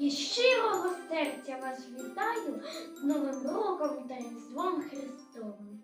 І щирого серця вас вітаю з Новим роком та Різдвом Христовим.